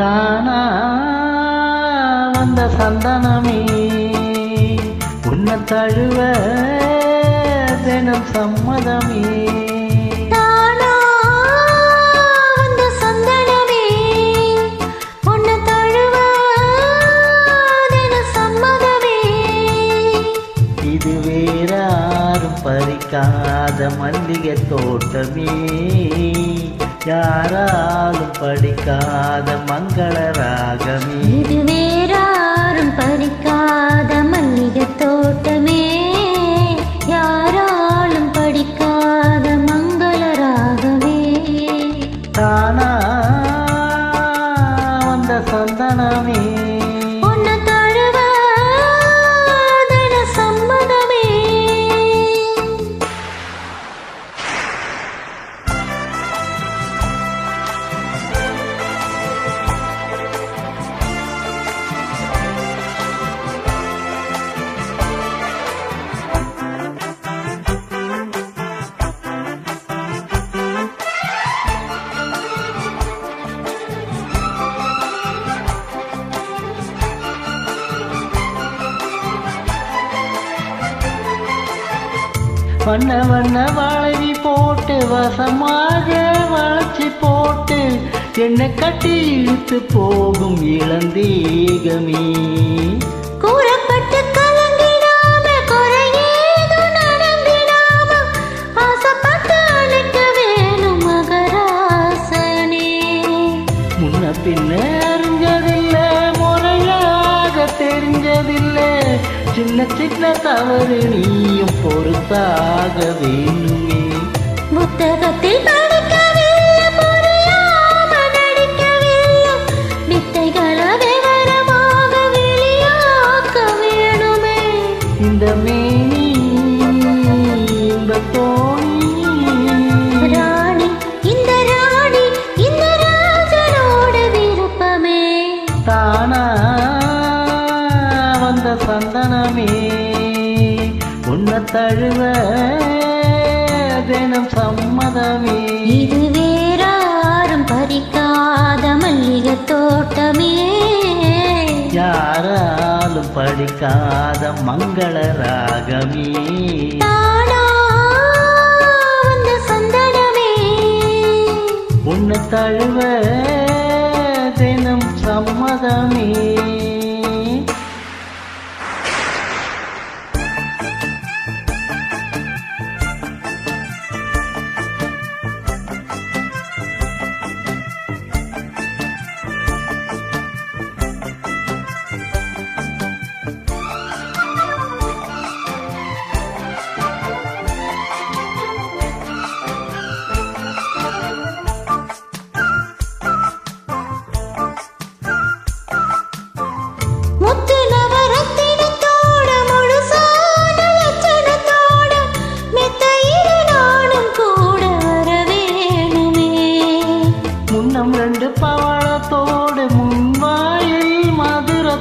தானா வந்த சந்தனமே உன்னை தழுவ தினம் சம்மதமே. இது வேறாரும் பறிக்காத மல்லிகை தோட்டமே. யாராலும் படிக்காத மங்களராக வண்ண வண்ண வளைவி போட்டு வசமாக வளர்ச்சி போட்டு என்னை கட்டி இழுத்து போகும் இளந்தீகமே. கூறப்பட்ட சின்ன சின்ன தவறு நீயும் பொறுத்தாக வேணுமே புத்தகத்தில் இந்த மேனி இந்த தோணி. ராணி இந்த ராணி இந்த ராஜனோட விருப்பமே. தானா வந்த சந்தனமே உன்னை தழுவ தினம் சம்மதமே. இது வேறாரும் பறிக்காத மல்லிகை தோட்டமே. யாராலும் படிக்காத மங்கள ராகமே. உன்னை தழுவ தினம் சம்மதமே.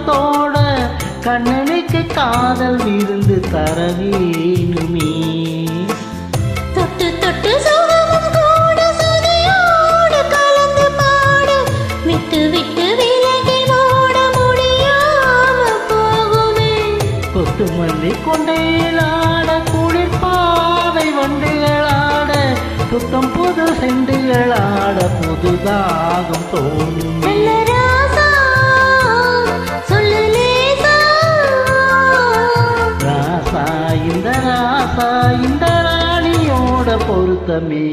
மதுரத்தோட கண்ணனுக்கு காதல் விருந்து தர வேணுமே தொட்டு தொட்டு சுகமும் கூட சுதியோடு கலந்து பாட. விட்டு விட்டு விலகி ஓட முடியாம போகுமே. கொத்து மல்லி கொண்டையிலாட குளிர் பாவை வண்டுகளாட புத்தம் புது செண்டுகளாட புதுதாகம் தோணும். சம்மதமே.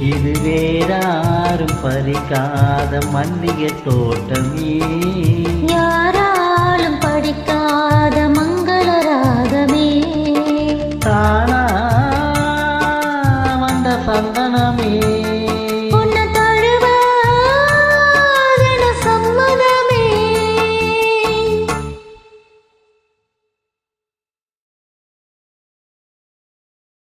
இது வேறாரும் பறிக்காத மல்லிகை தோட்டம்.